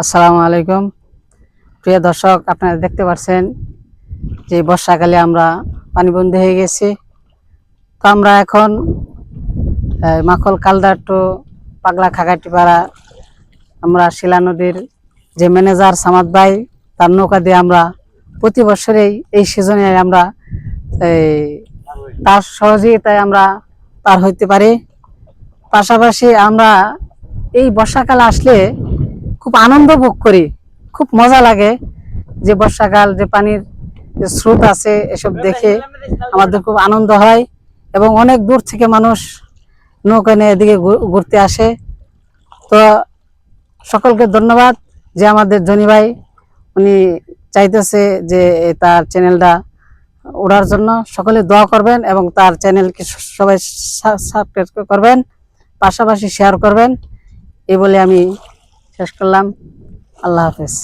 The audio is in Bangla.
আসসালামু আলাইকুম। প্রিয় দর্শক, আপনারা দেখতে পাচ্ছেন যে বর্ষাকালে আমরা পানিবন্দী হয়ে গেছি। তো আমরা এখন মাখল কালদার টু পাগলা খাগাটিপাড়া, আমরা শিলা নদীর যে ম্যানেজার সামাদ ভাই, তার নৌকা দিয়ে আমরা প্রতি বছরেই এই সিজনে আমরা তার সহযোগিতায় আমরা পার হইতে পারি। পাশাপাশি আমরা এই বর্ষাকাল আসলে খুব আনন্দ ভোগ করি, খুব মজা লাগে যে বর্ষাকাল, যে পানির যে স্রোত আছে এসব দেখে আমাদের খুব আনন্দ হয় এবং অনেক দূর থেকে মানুষ নৌকা নিয়ে এদিকে ঘুরতে আসে। তো সকলকে ধন্যবাদ যে আমাদের জনি ভাই, উনি চাইতেছে যে তার চ্যানেলটা ওড়ার জন্য। সকলে দোয়া করবেন এবং তার চ্যানেলকে সবাই সাবস্ক্রাইব করবেন, পাশাপাশি শেয়ার করবেন। এই বলে আমি শেষ করলাম। আল্লাহ হাফেজ।